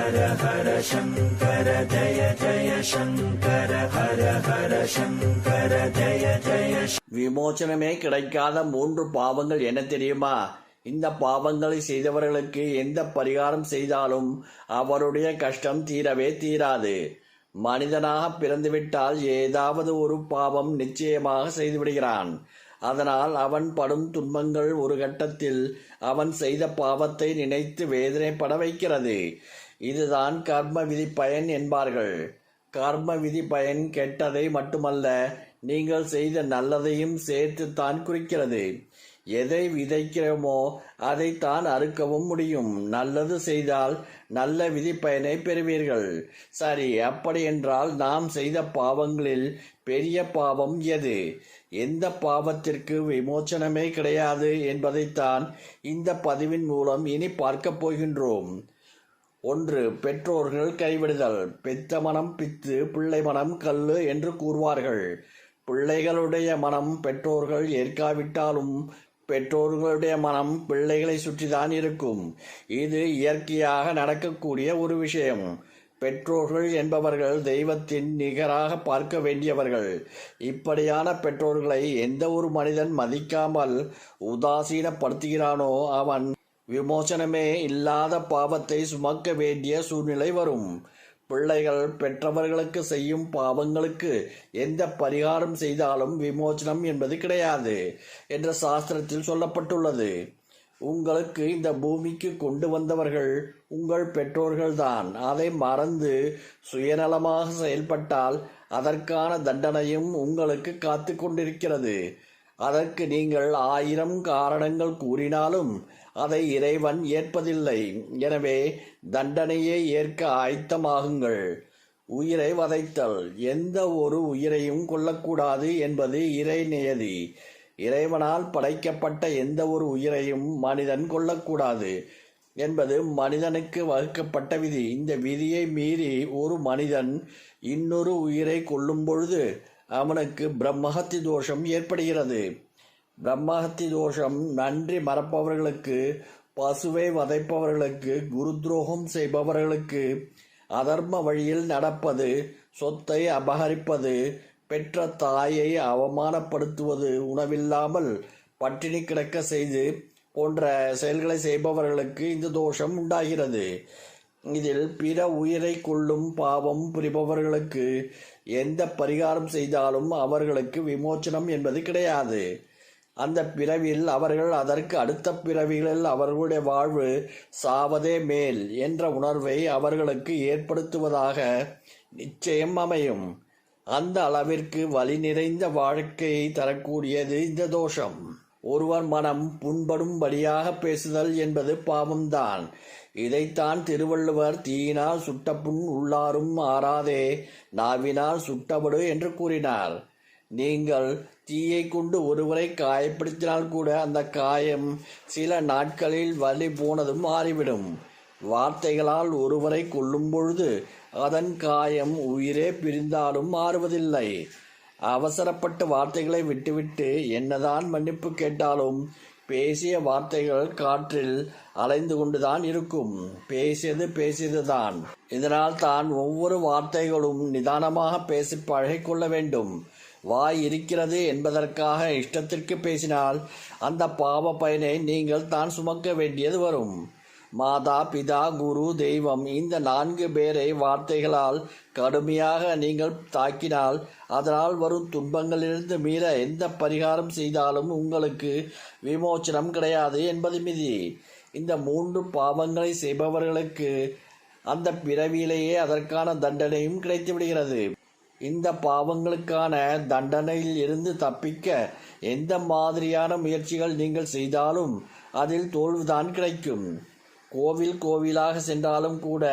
ஹர ஹர சங்கர ஜய ஜய சங்கர ஹர ஹர சங்கர ஜய ஜய விமோச்சனமே கிடைக்காத மூன்று பாவங்கள் என்ன தெரியுமா? இந்த பாவங்களை செய்தவர்களுக்கு எந்த பரிகாரம் செய்தாலும் அவருடைய கஷ்டம் தீரவே தீராது. மனிதனாக பிறந்துவிட்டால் ஏதாவது ஒரு பாவம் நிச்சயமாக செய்துவிடுகிறான். அதனால் அவன் படும் துன்பங்கள் ஒரு கட்டத்தில் அவன் செய்த பாவத்தை நினைத்து வேதனைப்பட வைக்கிறது. இதுதான் கர்ம விதி பயன் என்பார்கள். கர்ம விதி பயன் கெட்டதை மட்டுமல்ல நீங்கள் செய்த நல்லதையும் சேர்த்து தான் குறிக்கிறது. எதை விதைக்கிறோமோ அதைத்தான் அறுக்கவும் முடியும். நல்லது செய்தால் நல்ல விதிப்பயனை பெறுவீர்கள். சரி அப்படி என்றால் நாம் செய்த பாவங்களில் பெரிய பாவம் எது? எந்த பாவத்திற்கு விமோச்சனமே கிடையாது என்பதைத்தான் இந்த பதிவின் மூலம் இனி பார்க்கப் போகின்றோம். ஒன்று பெற்றோர்கள் கைவிடுதல். பெத்த மனம் பித்து பிள்ளை மனம் கல்லு என்று கூறுவார்கள். பிள்ளைகளுடைய மனம் பெற்றோர்கள் ஏற்காவிட்டாலும் பெற்றோர்களுடைய மனம் பிள்ளைகளை சுற்றிதான் இருக்கும். இது இயற்கையாக நடக்கக்கூடிய ஒரு விஷயம். பெற்றோர்கள் என்பவர்கள் தெய்வத்தின் நிகராக பார்க்க வேண்டியவர்கள். இப்படியான பெற்றோர்களை எந்த ஒரு மனிதன் மதிக்காமல் உதாசீனப்படுத்துகிறானோ அவன் விமோசனமே இல்லாத பாவத்தை சுமக்க வேண்டிய சூழ்நிலை வரும். பிள்ளைகள் பெற்றவர்களுக்கு செய்யும் பாவங்களுக்கு எந்த பரிகாரம் செய்தாலும் விமோச்சனம் என்பது கிடையாது என்ற சாஸ்திரத்தில் சொல்லப்பட்டுள்ளது. உங்களுக்கு இந்த பூமிக்கு கொண்டு வந்தவர்கள் உங்கள் பெற்றோர்கள்தான். அதை மறந்து சுயநலமாக செயல்பட்டால் அதற்கான தண்டனையும் உங்களுக்கு காத்து கொண்டிருக்கிறது அதற்கு நீங்கள் ஆயிரம் காரணங்கள் கூறினாலும் அதை இறைவன் ஏற்பதில்லை. எனவே தண்டனையை ஏற்க ஆயத்தமாகுங்கள். உயிரை வதைத்தல். எந்த ஒரு உயிரையும் கொல்லக்கூடாது என்பது இறை நியதி. இறைவனால் படைக்கப்பட்ட எந்த ஒரு உயிரையும் மனிதன் கொல்லக்கூடாது என்பது மனிதனுக்கு வகுக்கப்பட்ட விதி. இந்த விதியை மீறி ஒரு மனிதன் இன்னொரு உயிரை கொல்லும் பொழுது அவனுக்கு பிரம்மஹத்தி தோஷம் ஏற்படுகிறது. பிரம்மஹத்தி தோஷம் நன்றி மறப்பவர்களுக்கு பசுவை வதைப்பவர்களுக்கு குரு துரோகம் செய்பவர்களுக்கு அதர்ம வழியில் நடப்பது சொத்தை அபகரிப்பது பெற்ற தாயை அவமானப்படுத்துவது உணவில்லாமல் பட்டினி கிடக்க செய்து போன்ற செயல்களை செய்பவர்களுக்கு இந்த தோஷம் உண்டாகிறது. இதில் பிற உயிரை கொள்ளும் பாவம் புரிபவர்களுக்கு எந்த பரிகாரம் செய்தாலும் அவர்களுக்கு விமோச்சனம் என்பது கிடையாது. அந்த பிறவியில் அவர்கள் அதற்கு அடுத்த பிறவிகளில் அவர்களுடைய வாழ்வு சாவதே மேல் என்ற உணர்வை அவர்களுக்கு ஏற்படுத்துவதாக நிச்சயம் அமையும். அந்த அளவிற்கு வலி நிறைந்த வாழ்க்கையை தரக்கூடியது இந்த தோஷம். ஒருவர் மனம் புண்படும்படியாக பேசுதல் என்பது பாவம்தான். இதைத்தான் திருவள்ளுவர் தீயினால் சுட்டப்புண் உள்ளாரும் ஆறாதே நாவினால் சுட்டபடு என்று கூறினார். நீங்கள் தீயை கொண்டு ஒருவரை காயப்படுத்தினால் கூட அந்த காயம் சில நாட்களில் வலி போனதும் மாறிவிடும். வார்த்தைகளால் ஒருவரை கொல்லும் பொழுது அதன் காயம் உயிரே பிரிந்தாலும் மாறுவதில்லை. அவசரப்பட்ட வார்த்தைகளை விட்டுவிட்டு என்னதான் மன்னிப்பு கேட்டாலும் பேசிய வார்த்தைகள் காற்றில் அலைந்து கொண்டுதான் இருக்கும். பேசியது பேசியதுதான். இதனால் தான் ஒவ்வொரு வார்த்தைகளும் நிதானமாக பேசி பழகிக்கொள்ள வேண்டும். வாய் இருக்கிறது என்பதற்காக இஷ்டத்திற்கு பேசினால் அந்த பாவ பயனை நீங்கள் தான் சுமக்க வேண்டியது வரும். மாதா பிதா குரு தெய்வம் இந்த நான்கு பேரை வார்த்தைகளால் கடுமையாக நீங்கள் தாக்கினால் அதனால் வரும் துன்பங்களிலிருந்து மீற எந்த பரிகாரம் செய்தாலும் உங்களுக்கு விமோச்சனம் கிடையாது என்பது மிதி. இந்த மூன்று பாவங்களை செய்பவர்களுக்கு அந்த பிறவியிலேயே அதற்கான தண்டனையும் கிடைத்துவிடுகிறது இந்த பாவங்களுக்கான தண்டனையில் இருந்து தப்பிக்க எந்த மாதிரியான முயற்சிகள் நீங்கள் செய்தாலும் அதில் தோல்வுதான் கிடைக்கும். கோவில் கோவிலாக சென்றாலும் கூட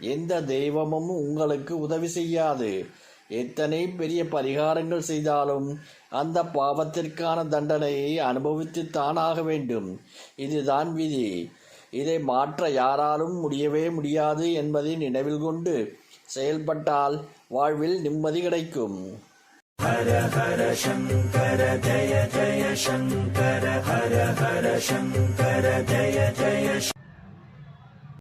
எந்த தெய்வமும் உங்களுக்கு உதவி செய்யாது. எத்தனை பெரிய பரிகாரங்கள் செய்தாலும் அந்த பாவத்திற்கான தண்டனையை அனுபவித்து ஆக வேண்டும். இதுதான் விதி. இதை மாற்ற யாராலும் முடியவே முடியாது என்பதை நினைவில் கொண்டு செயல்பட்டால் வாழ்வில் நிம்மதி கிடைக்கும். ஹர ஹர சங்கர ஜய ஜய சங்கர ஹர ஹர சங்கர ஜய ஜய